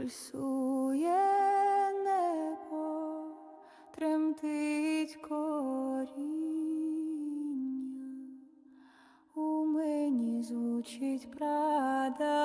пульсує небо, тремтить коріння, у мені звучить прадавній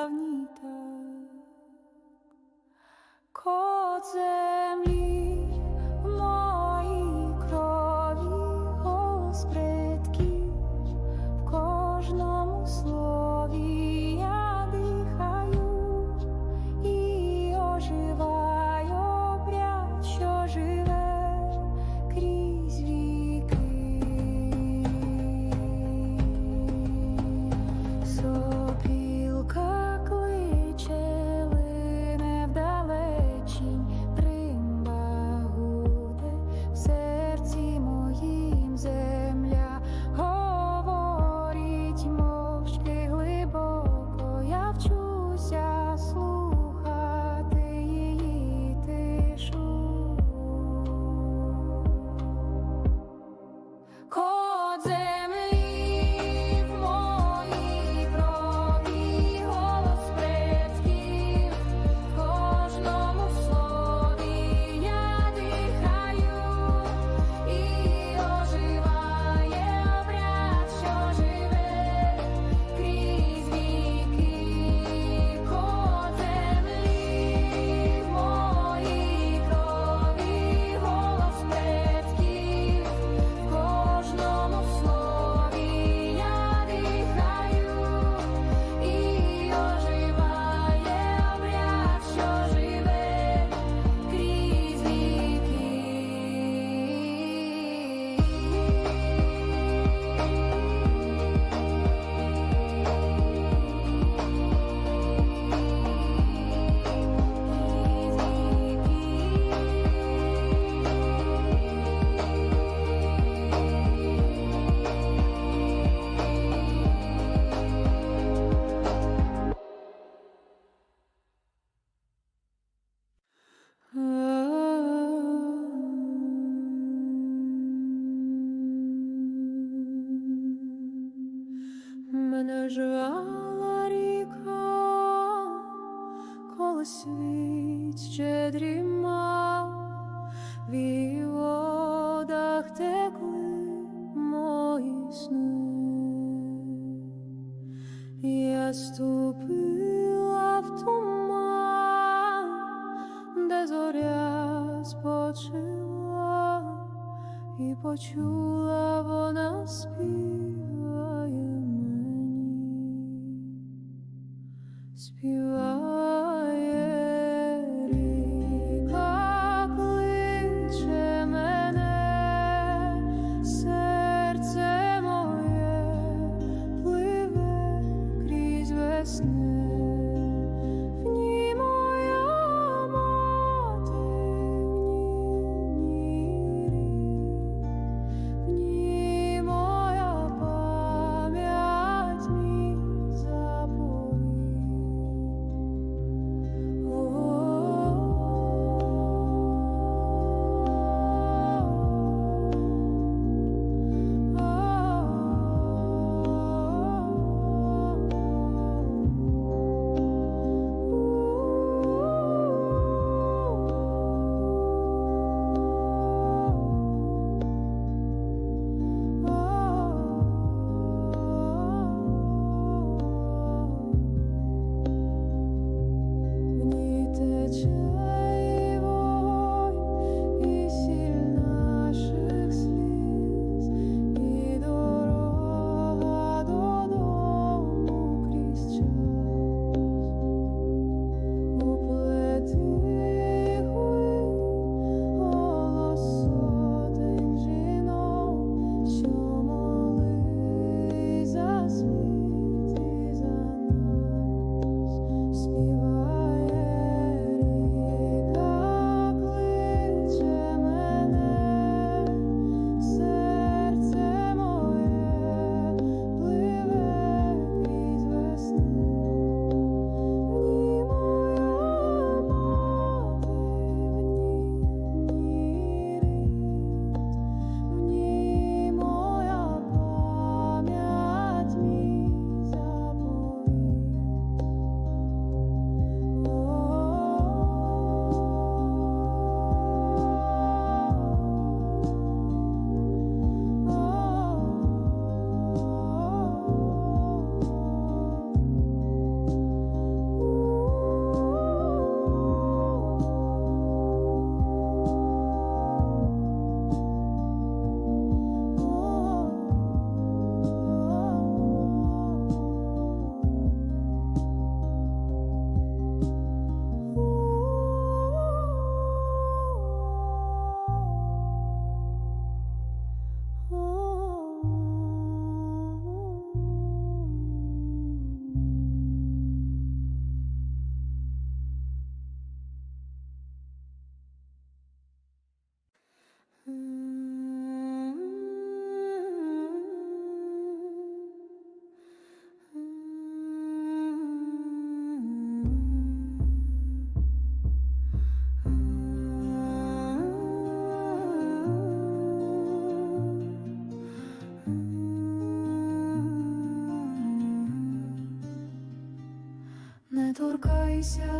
ще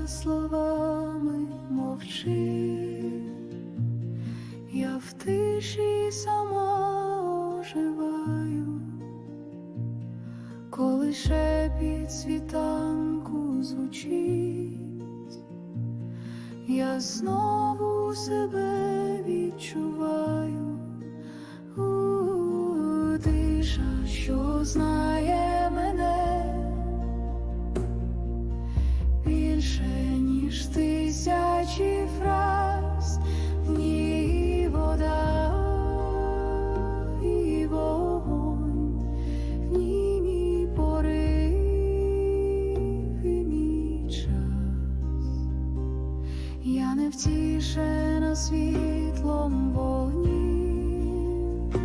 словами, мовчи, я в тиші сама оживаю, коли шепіт світанку звучить, я знову себе відчуваю. У, Тиша, що знає світлом вогнів,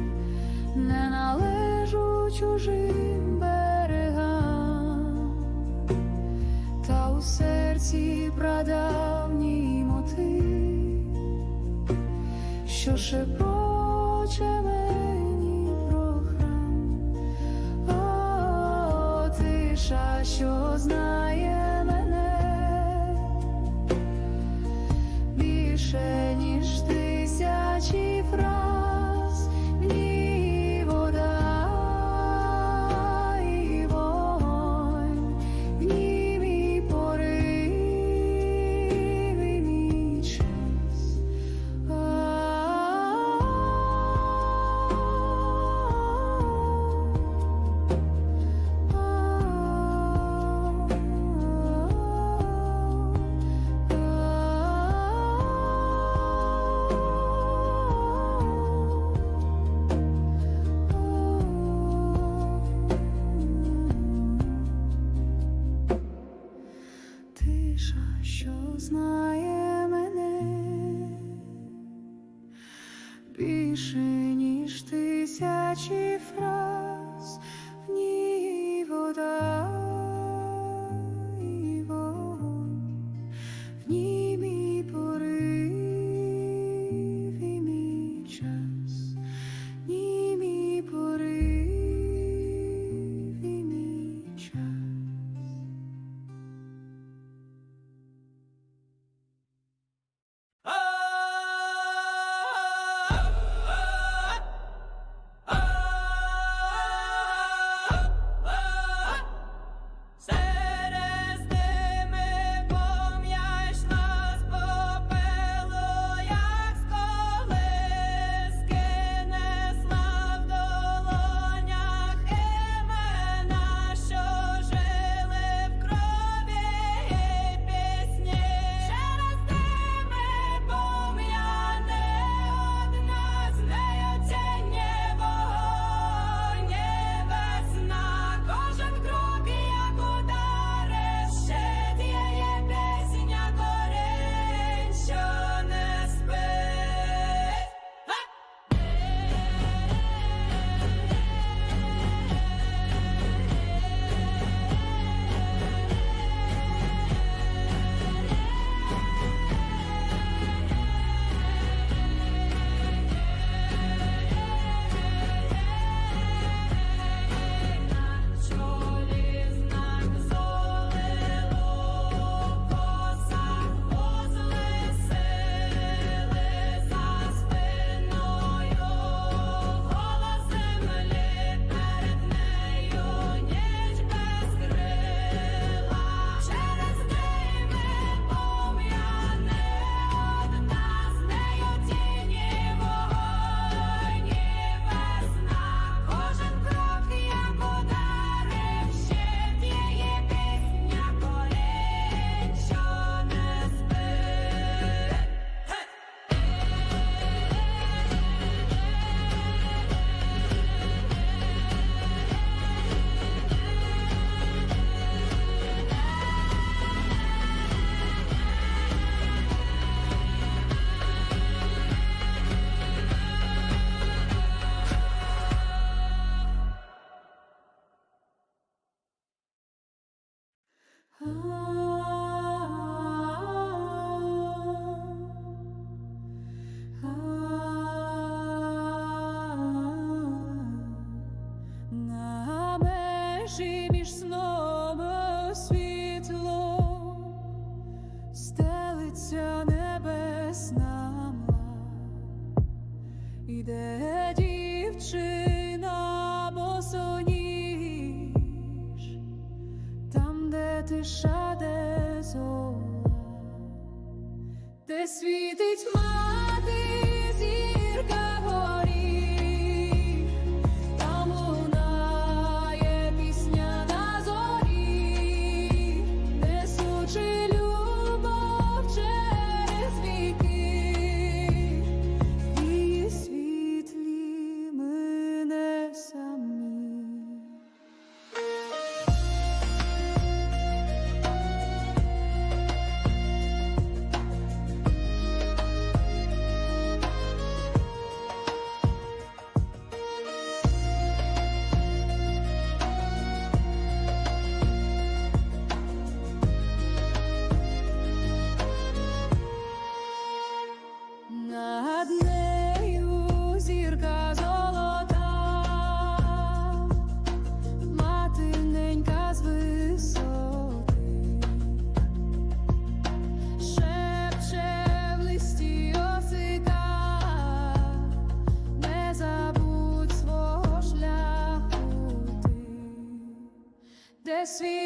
не належу чужим берегам, та у серці прадавній мотив, що шепоче мені про храм, О, тиша, що знає Тиша, що знає мене. Більше, ніж тисячі фраз, Sweet.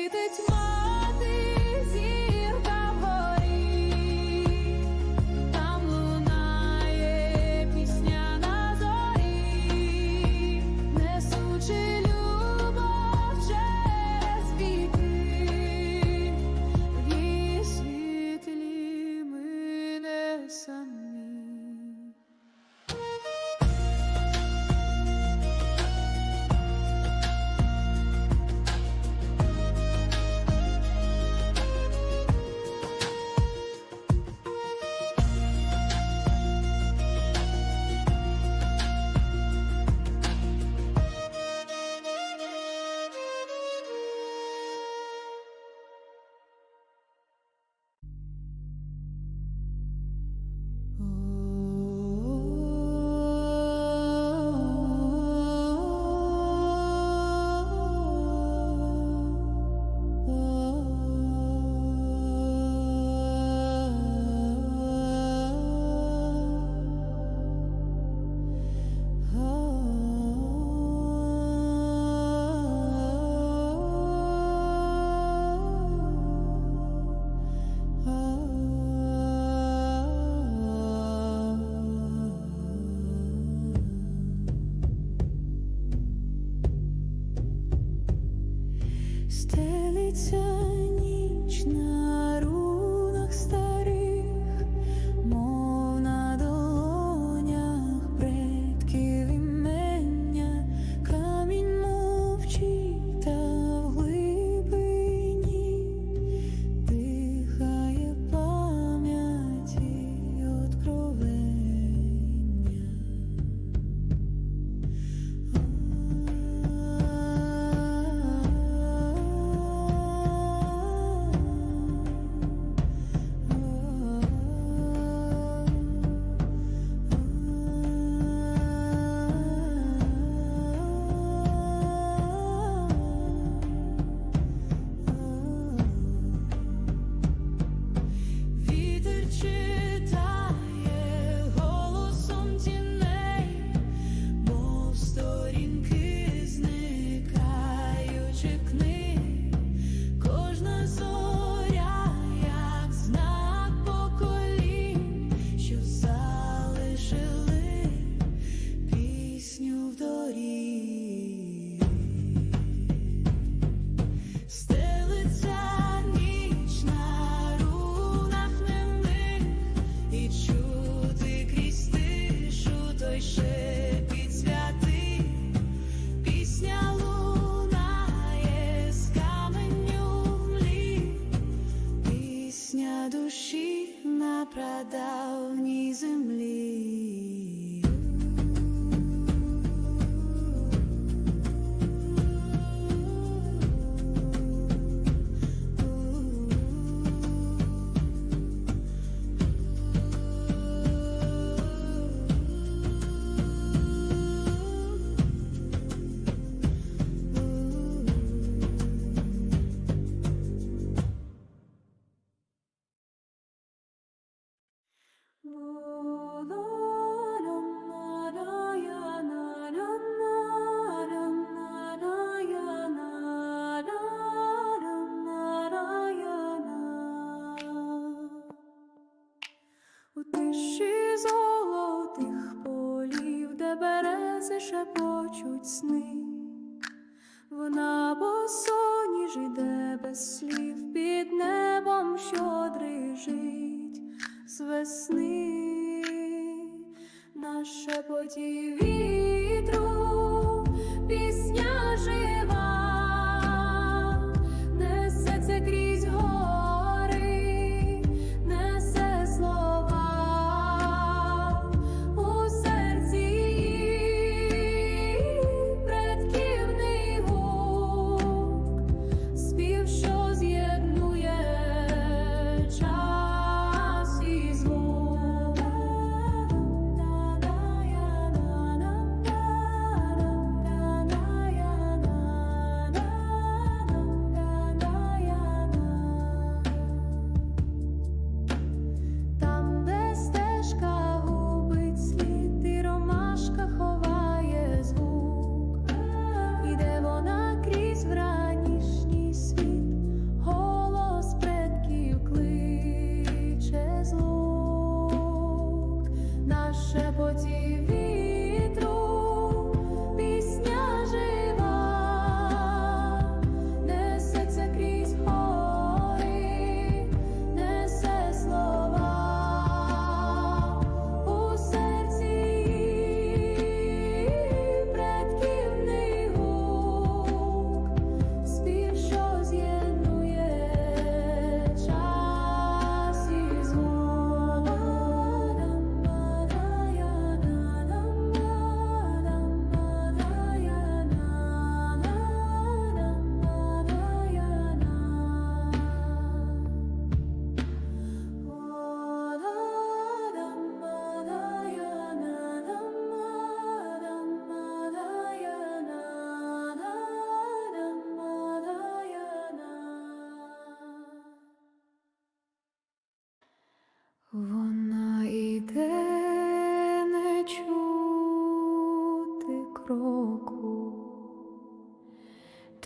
Стелиться небом, що дрижить з весни, на шепоті вітру пісня.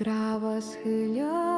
Право схиля.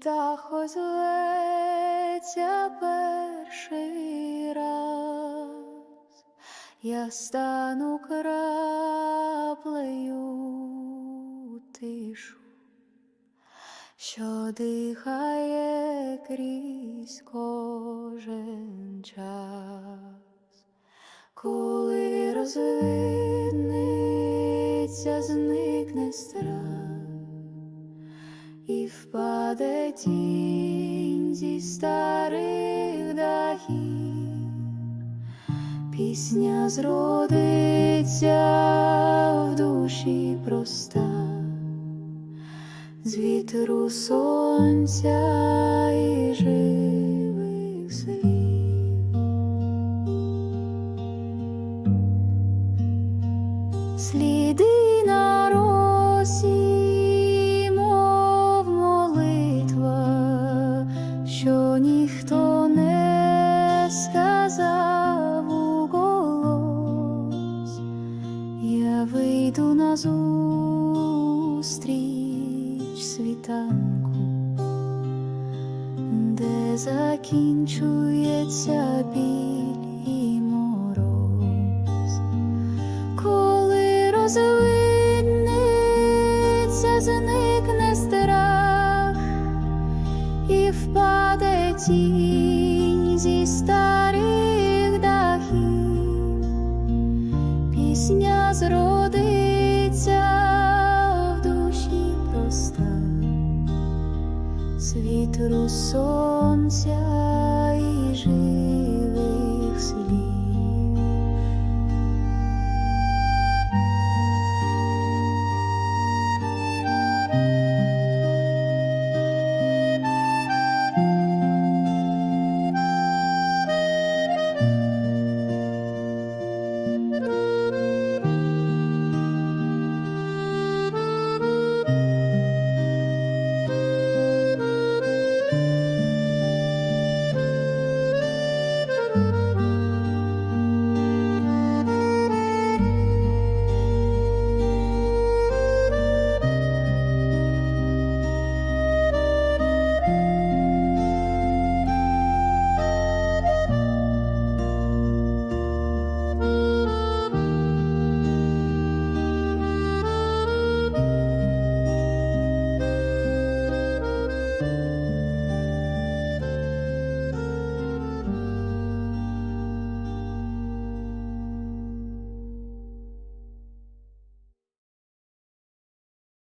птах озветься перший раз, я стану краплею тишу, що дихає крізь кожен час. Коли розвидниться, зникне страх і впаде тінь зі старих дахів, пісня зродиться в душі проста, з вітру сонця і живих закінчується біль і мороз. Коли розвидниться, зникне страх і впаде тінь зі старих